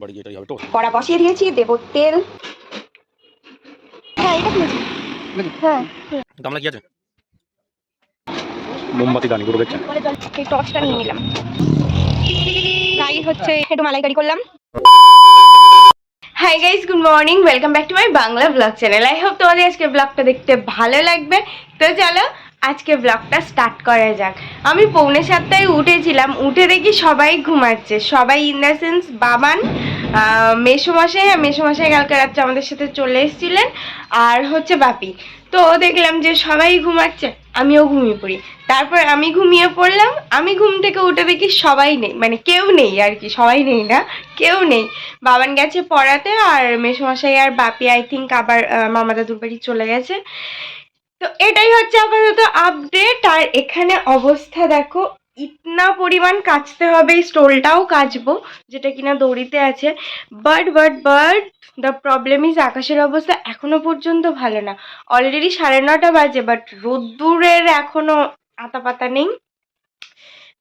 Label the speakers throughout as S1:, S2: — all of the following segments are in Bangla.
S1: বাড়ি এটাই হবে টোস্ট
S2: কড়া বসিয়ে দিয়েছি দেব তেল। হ্যাঁ এটা খুলেছি হ্যাঁ।
S1: গামলা কি আছে? মোমবাতি দানি দেখছেন
S2: এই টর্চটা নিয়ে নিলাম। গাই হচ্ছে একটু মালাইকারি করলাম। Hi guys good morning welcome back to my Bangla blog channel I hope তোমাদের আজকে ব্লগটা দেখতে ভালো লাগবে। তো চলো আজকে ব্লগটা স্টার্ট করা যাক। আমি পৌনে সাতটায় উঠেছিলাম, উঠে দেখি সবাই ঘুমাচ্ছে। সবাই ইন দ্য সেন্স বাবান মেসোমশাই আর মেসোমশাই কালকে রাত্রে আমাদের সাথে চলে এসেছিলেন, আর হচ্ছে বাপি। তো দেখলাম যে সবাই ঘুমাচ্ছে, আমিও ঘুমিয়ে পড়ি। তারপর আমি ঘুমিয়ে পড়লাম, আমি ঘুম থেকে উঠে দেখি সবাই নেই। মানে কেউ নেই আর কি, সবাই নেই না, কেউ নেই। বাবান গেছে পড়াতে আর মেসোমশাই আর বাপি আই থিঙ্ক আবার মামা দাদুর বাড়ি চলে গেছে। তো এটাই হচ্ছে আপাতত আপডেট আর এখানে অবস্থা দেখো, ইতনা পরিমাণ কাচতে হবে, এই স্টোলটাও কাচবো, যেটা কিনা দড়িতে আছে। But but but the problem is আকাশের অবস্থা এখনও পর্যন্ত ভালো না। অলরেডি সাড়ে নটা বাজে বাট রোদ্দুরের এখনও আতা পাতা নেই।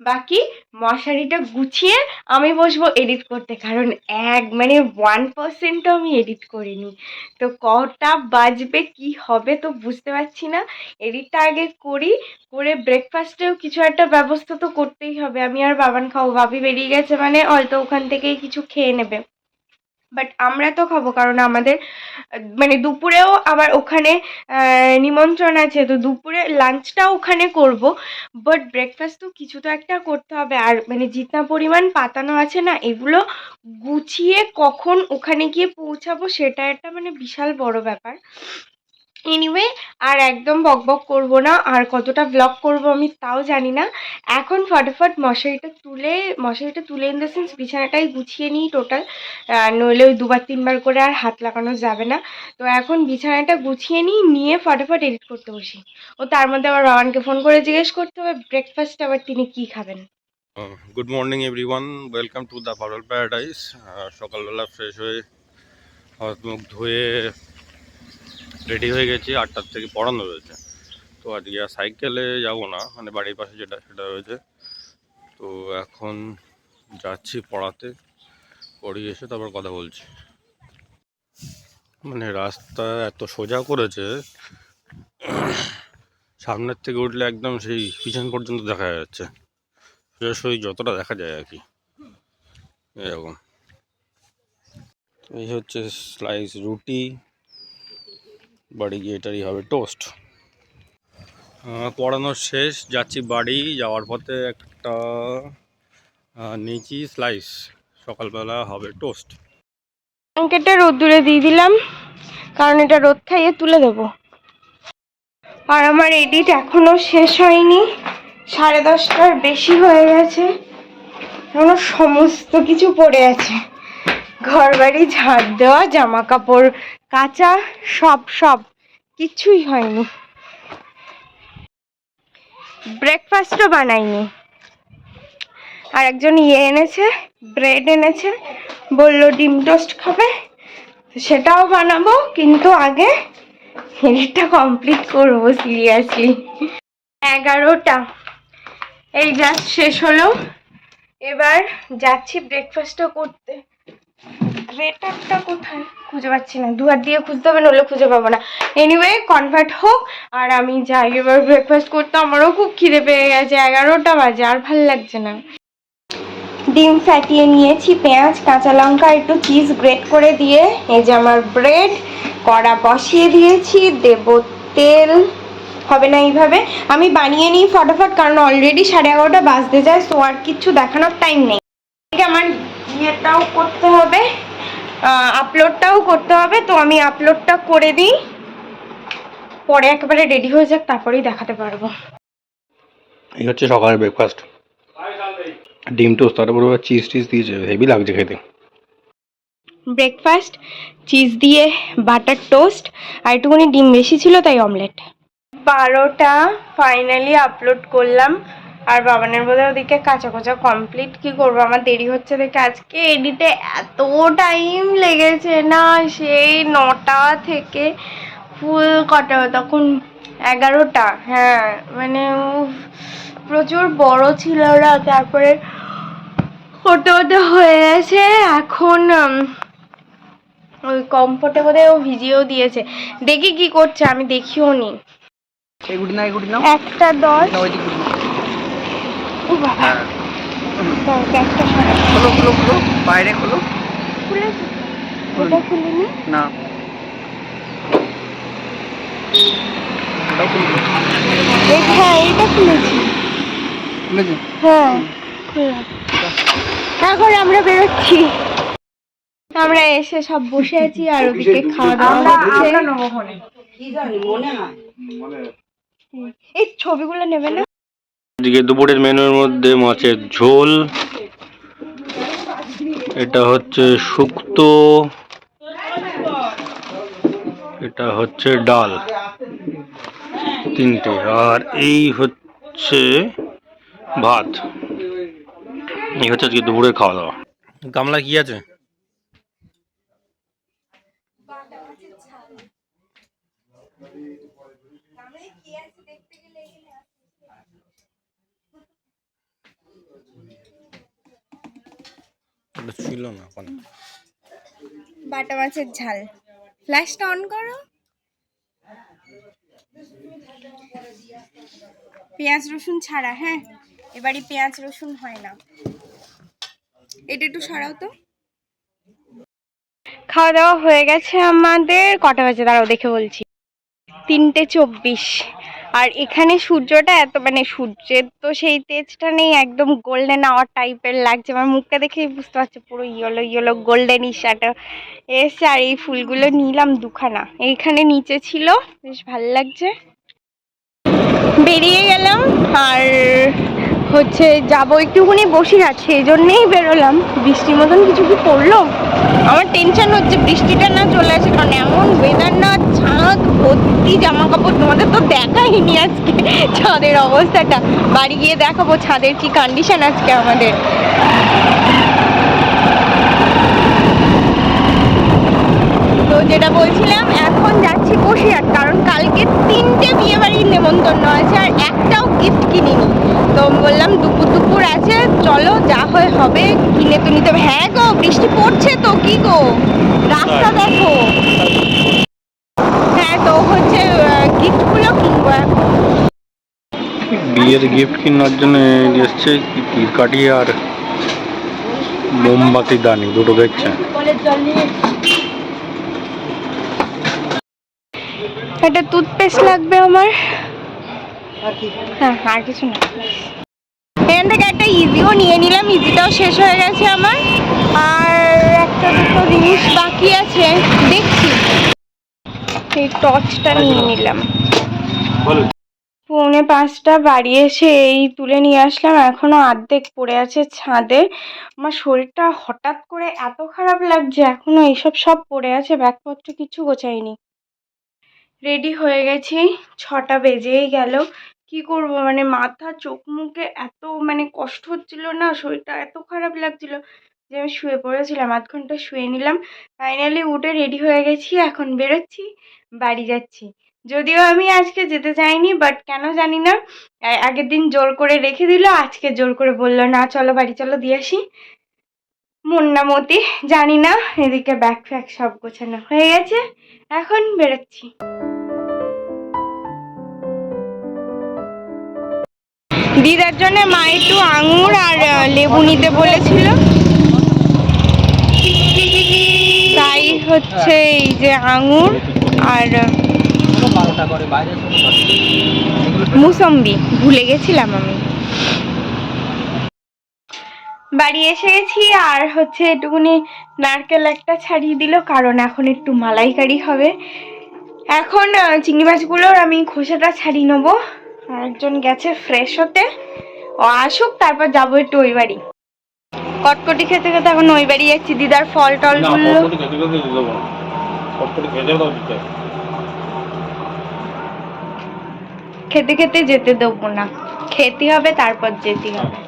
S2: বাকি মশারিটা গুছিয়ে আমি বসবো এডিট করতে। কারণ এক মানে ওয়ান পার্সেন্টও আমি এডিট করিনি। তো কটা বাজবে, কি হবে তো বুঝতে পারছি না। এডিটটা আগে করি, করে ব্রেকফাস্টেও কিছু একটা ব্যবস্থা তো করতেই হবে। আমি আর বাবান খাব, ভাবি বেরিয়ে গেছে মানে হয়তো ওখান থেকেই কিছু খেয়ে নেবে। বাট আমরা তো খাব, কারণ আমাদের মানে দুপুরেও আবার ওখানে নিমন্ত্রণ আছে। তো দুপুরে লাঞ্চটা ওখানে করব। বাট ব্রেকফাস্ট তো কিছু তো একটা করতে হবে। আর মানে জিতনা পরিমাণ পাতানো আছে না, এগুলো গুছিয়ে কখন ওখানে গিয়ে পৌঁছাবো সেটা একটা মানে বিশাল বড় ব্যাপার। এনিওয়ে আর একদম বকবক করব না, আর কতটা ব্লগ করব আমি তাও জানি না। এখন ফটাফট মশারিটা তুলে মশারিটা তুলে ইন দ্য সেন্স বিছানাটাই গুছিয়ে নিই টোটাল নইলে ওই দুবার তিনবার করে আর হাত লাগানো যাবে না। তো এখন বিছানাটা গুছিয়ে নিই, নিয়ে ফটাফট এডিট করতে বসি। ও তার মধ্যে আবার বাবানকে ফোন করে জিজ্ঞেস করতে হবে ব্রেকফাস্ট আবার তিনি কি খাবেন?
S1: Good morning everyone welcome to the purple paradise সকালবেলা ফ্রেশ হয়ে হাত মুখ ধুয়ে রেডি হয়ে গেছি, আটটার থেকে পড়ানো রয়েছে। তো আজকে আর সাইকেলে যাব না মানে বাড়ির পাশে যেটা, সেটা রয়েছে। তো এখন যাচ্ছি পড়াতে পড়িয়ে এসে তারপর কথা বলছি। মানে রাস্তা এত সোজা করেছে, সামনের থেকে উঠলে একদম সেই পিছন পর্যন্ত দেখা যাচ্ছে। সোজাসুজি যতটা দেখা যায় আর কি। এরকম। এই হচ্ছে স্লাইস রুটি বাড়ি গিয়ে এটারই হবে টোস্ট পড়ানো শেষ যাচ্ছি বাড়ি যাওয়ার পথে একটা নিয়েছি স্লাইস সকালবেলা হবে টোস্ট
S2: ব্ল্যাঙ্কেটটা রোদ্দুরে দিয়ে দিলাম কারণ এটা রোদ খাইয়ে তুলে দেবো। আর আমার এডিট এখনও শেষ হয়নি সাড়ে দশটার বেশি হয়ে গেছে এখনও সমস্ত কিছু পড়ে আছে। ঘর বাড়ি ঝাড় দেওয়া জামা কাপড় কাচা, সব সব। কিছুই হয়নি। ব্রেকফাস্টও বানাইনি। আর একজন ইয়ে এনেছে ব্রেড এনেছে, বলল, ডিম টোস্ট খাবে? সেটাও বানাবো, কিন্তু আগে এডিটটা কমপ্লিট করব সিরিয়াসলি এগারোটা। এই জাস্ট শেষ হলো। এবার যাচ্ছি ব্রেকফাস্টও করতে। গ্রেটারটা কোথায়? খুঁজে পাচ্ছি না। দুয়ার দিয়ে খুঁজতে হবে, নইলে খুঁজে পাবো না। এনিওয়ে কনভার্ট হোক, আর আমি যাই এবার ব্রেকফাস্ট করতে, আমারও খুব খিদে পেয়ে গেছে। এগারোটা বাজে, আর ভালো লাগছে না। ডিম ফাটিয়ে নিয়েছি, পেঁয়াজ, কাঁচা লঙ্কা, একটু চিজ গ্রেট করে দিয়ে, এই যে আমার ব্রেড কড়া বসিয়ে দিয়েছি, দেব তেল। হবে না এইভাবে। আমি বানিয়ে নিই ফটাফট, কারণ অলরেডি সাড়ে এগারোটা বাজতে যায় সো আর কিচ্ছু দেখানোর টাইম নেই এদিকে আমার ইয়েটাও করতে হবে আপলোডটাও করতে হবে তো আমি আপলোডটা করে দিই। পরে একেবারে রেডি হয়ে যাক তারপরেই দেখাতে পারব।
S1: এই হচ্ছে সকালের ব্রেকফাস্ট ডিম টোস্ট তার উপর চিজ টিজ দিয়েছে হেভি লাগছে খেতে।
S2: ব্রেকফাস্ট চিজ দিয়ে বাটার টোস্ট আর একটুখানি ডিম বেশি ছিল তাই অমলেট বারোটা ফাইনালি আপলোড করলাম। আর বাবানের বোধহয় ওদিকে কাঁচা কাঁচা কমপ্লিট কি করব? আমার দেরি হচ্ছে দেখে আজকে এডিটে এত টাইম লেগেছে না সেই নটা থেকে ফুল কটা? তখন এগারোটা। হ্যাঁ মানে প্রচুর বড় ছিল ওরা। তারপরে করতে করতে হয়ে গেছে। এখন ওই কম্পোটে বোধহয় ও ভিজিয়েও দিয়েছে। দেখি কি করছে আমি দেখিও নি। একটা দশ
S3: না ওই দিক গুটি নাও।
S2: ও বাবা। ব্যাগটা সরা।
S3: খোলো খোলো খোলো। বাইরে খোলো।
S2: খুলেছে ওটা খুলিনি।
S3: না। ওটাও খুলবে
S2: এই হ্যাঁ খুলেছি। হ্যাঁ এখন আমরা বেরোচ্ছি। আমরা এসে সব বসে আছি আর ওদিকে খাওয়া দাওয়া হচ্ছে। এই ছবিগুলো নেবে না?
S1: আজকে দুপুরের মেনুর মধ্যে মাছের ঝোল। এটা হচ্ছে শুক্তো এটা হচ্ছে ডাল তিনটে। আর এই হচ্ছে ভাত। এই হচ্ছে আজকে দুপুরে খাওয়া দাওয়া গামলা কি আছে? এটা ছিল না ওখানে
S2: বাটা মাছের ঝাল। ফ্ল্যাশটা অন করো। পেঁয়াজ রসুন ছাড়া হ্যাঁ? এবারে পেঁয়াজ রসুন হয় না। এটা একটু সরাও তো। খাওয়া দাওয়া হয়ে গেছে আমাদের। কটা বাজে? দাঁড়াও দেখে বলছি। তিনটে চব্বিশ। আর এখানে সূর্যটা এত মানে সূর্যের তো সেই তেজটা নেই, একদম গোল্ডেন আওয়ার টাইপের লাগছে। আমার মুখটা দেখেই বুঝতে পারছ, পুরো ইয়েলো ইয়েলো গোল্ডেন ইশাটা এসছে। আর এই ফুলগুলো নিলাম দুখানা। এইখানে নিচে ছিল, বেশ ভালো লাগছে। বেরিয়ে গেলাম, আর হচ্ছে যাব একটুখানি বসিরহাট, সেই জন্যেই বেরোলাম। বৃষ্টির মতন কিছু কি পড়ল? আমার টেনশন হচ্ছে, বৃষ্টিটা না চলে আসে, কারণ এমন ওয়েদার না, ছাদ, ভর্তি জামা কাপড় তোমাদের তো দেখাইনি আজকে ছাদের অবস্থাটা। বাড়ি গিয়ে দেখাবো ছাদের কি কন্ডিশন আজকে আমাদের তো যেটা বলছিলাম এখন যাচ্ছি বসিরহাট কারণ কালকে তিনটে বিয়ে বাড়ির নেমন্তন্ন আছে আর একটাও গিফট কিনিনি তো বললাম দুপুর দুপুর আছে চলো যা হয় হবে কিনে তো নিতে হবে। হ্যাঁ গো বৃষ্টি পড়ছে তো কি গো? রাস্তা দেখো। হ্যাঁ তো হচ্ছে গিফটগুলো কিনবো এখন।
S1: বিয়ের গিফট কেনার জন্য নিয়ে এসছে কাটি আর মোমবাতি দানি দুটো দেখছে।
S2: একটা টুথপেস্ট লাগবে আমার। হ্যাঁ আর কিছু না। এখান থেকে একটা ইজিও নিয়ে নিলাম। ইজিটাও শেষ হয়ে গেছে আমার। আর একটা দুটো জিনিস বাকি আছে। দেখছি। এই টর্চটা নিয়ে নিলাম। পৌনে পাঁচটা বাড়ি এসে এই তুলে নিয়ে আসলাম। এখনও আর্ধেক পড়ে আছে ছাদে আমার শরীরটা হঠাৎ করে এত খারাপ লাগছে এখনও এইসব সব পড়ে আছে। ব্যাগপত্র কিছু গোছাইনি। রেডি হয়ে গেছি। ছটা বেজেই গেল। কি করব? মানে মাথা, চোখ, মুখে এত মানে কষ্ট হচ্ছিল না, শরীরটা এত খারাপ লাগছিল যে আমি শুয়ে পড়েছিলাম, আধ ঘণ্টা শুয়ে নিলাম। ফাইনালি উঠে রেডি হয়ে গেছি, এখন বেরোচ্ছি, বাড়ি যাচ্ছি। যদিও আমি আজকে যেতে চাইনি বাট কেন জানি না। আগের দিন জোর করে রেখে দিল, আজকে জোর করে বলল, না, চলো বাড়ি, চলো, দিয়ে আসি। মন না মতি জানি না, এদিকে ব্যাগ ফ্যাগ সব গোছানো হয়ে গেছে, এখন বেরোচ্ছি। দিদার জন্য মা একটু আঙুর আর লেবু নিতে বলেছিল। তাই হচ্ছে এই যে আঙুর আর মুসম্বি। ভুলে গেছিলাম আমি। বাড়ি এসে গেছি, আর হচ্ছে একটুখানি নারকেল একটা ছাড়িয়ে দিল, কারণ এখন একটু মালাইকারি হবে। এখন চিংড়ি মাছগুলোর আমি খোসাটা ছাড়িয়ে নেব। আরেকজন গেছে ফ্রেশ হতে। ও আসুক তারপর যাব একটু ওই বাড়ি। কটকটি খেতে খেতে এখন ওই বাড়ি যাচ্ছি। দিদার ফল টলগুলো খেতে খেতে যেতে দেবো না। খেতে হবে তারপর যেতে হবে।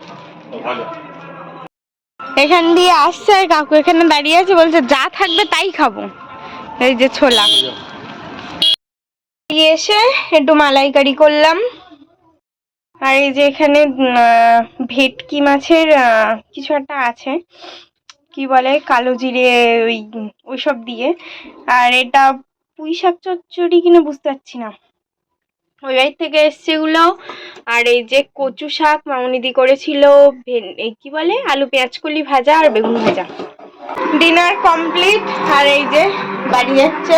S2: এখান দিয়ে আসছে আর কাকু এখানে দাঁড়িয়ে আছে বলছে যা থাকবে তাই খাব। এই যে ছোলা। এই এসে একটু মালাইকারি করলাম। আর এই যে এখানে ভেটকি মাছের কিছু একটা আছে। কি বলে? কালো জিরে, ওই, ওইসব দিয়ে। আর এটা পুঁই শাক চচ্চড়ি কিনা বুঝতে পারছি না। ওই বাড়ি থেকে এসছে এগুলো। আর এই যে কচু শাক মামনিদি করেছিল কি বলে? আলু, পেঁয়াজ, কলি ভাজা আর বেগুন ভাজা। ডিনার কমপ্লিট আর এই যে বাড়ি যাচ্ছে।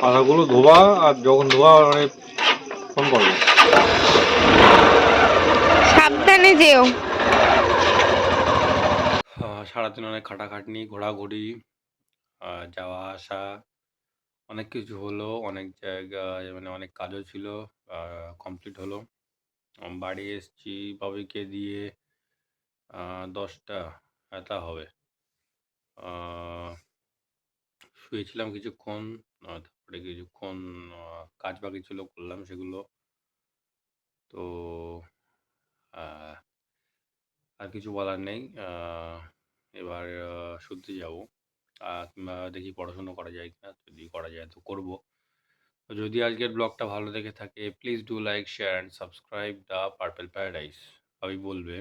S1: পাতাগুলো ধোয়া আর যখন ধোয়া মানে ফোন করবে।
S2: সাবধানে যেও।
S1: আহ, সারাদিন অনেক খাটাখাটনি ঘোরাঘুরি যাওয়া আসা অনেক কিছু হলো অনেক জায়গায় মানে অনেক কাজও ছিল কমপ্লিট হলো। বাড়ি এসেছি বাবুকে দিয়ে দশটা এটা হবে। শুয়েছিলাম কিছুক্ষণ তারপরে কিছুক্ষণ কাজ বাকি ছিল করলাম সেগুলো। তো আর কিছু বলার নেই। এবার শুতে যাব। কিংবা দেখি পড়াশুনো করা যায় কিনা, যদি করা যায় তো করব। তো যদি আজকের ব্লগটা ভালো দেখে থাকে please do like share and subscribe the purple paradise আমি বলবে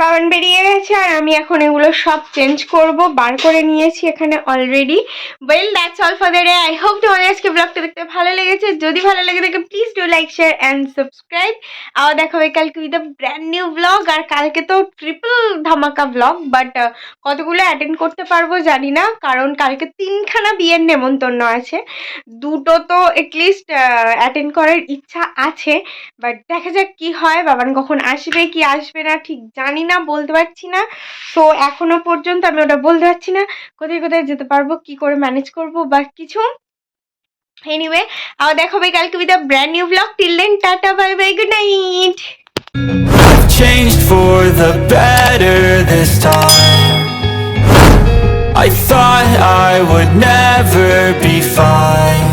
S2: বাবান বেরিয়ে গেছে, আর আমি এখন এগুলো সব চেঞ্জ করব, বার করে নিয়েছি এখানে already well that's all for the I hope তোমাদের আজকে ব্লগটা দেখতে ভালো লেগেছে। যদি ভালো লেগে থাকে please do like share and subscribe আবার দেখা হবে কালকে উইথ ব্র্যান্ড নিউ ব্লগ আর কালকে তো ট্রিপল ধামাকা ব্লগ বাট কতগুলো অ্যাটেন্ড করতে পারব জানি না, কারণ কালকে তিনখানা বিয়ের নেমন্তন্ন আছে। দুটো তো এটলিস্ট অ্যাটেন্ড করার ইচ্ছা আছে বাট দেখা যাক কি হয় বাবান কখন আসবে, কি আসবে না, ঠিক জানি না বলতে পারছি না। সো এখনও পর্যন্ত আমি ওটা বলতে পারছি না। কোথায় কোথায় যেতে পারব, কি করে ম্যানেজ করব বা কিছু? এনিওয়ে আবার দেখা হবে কালকে with brand new blog till then tata bye bye good night
S4: changed for the better this time. I thought I would never be fine.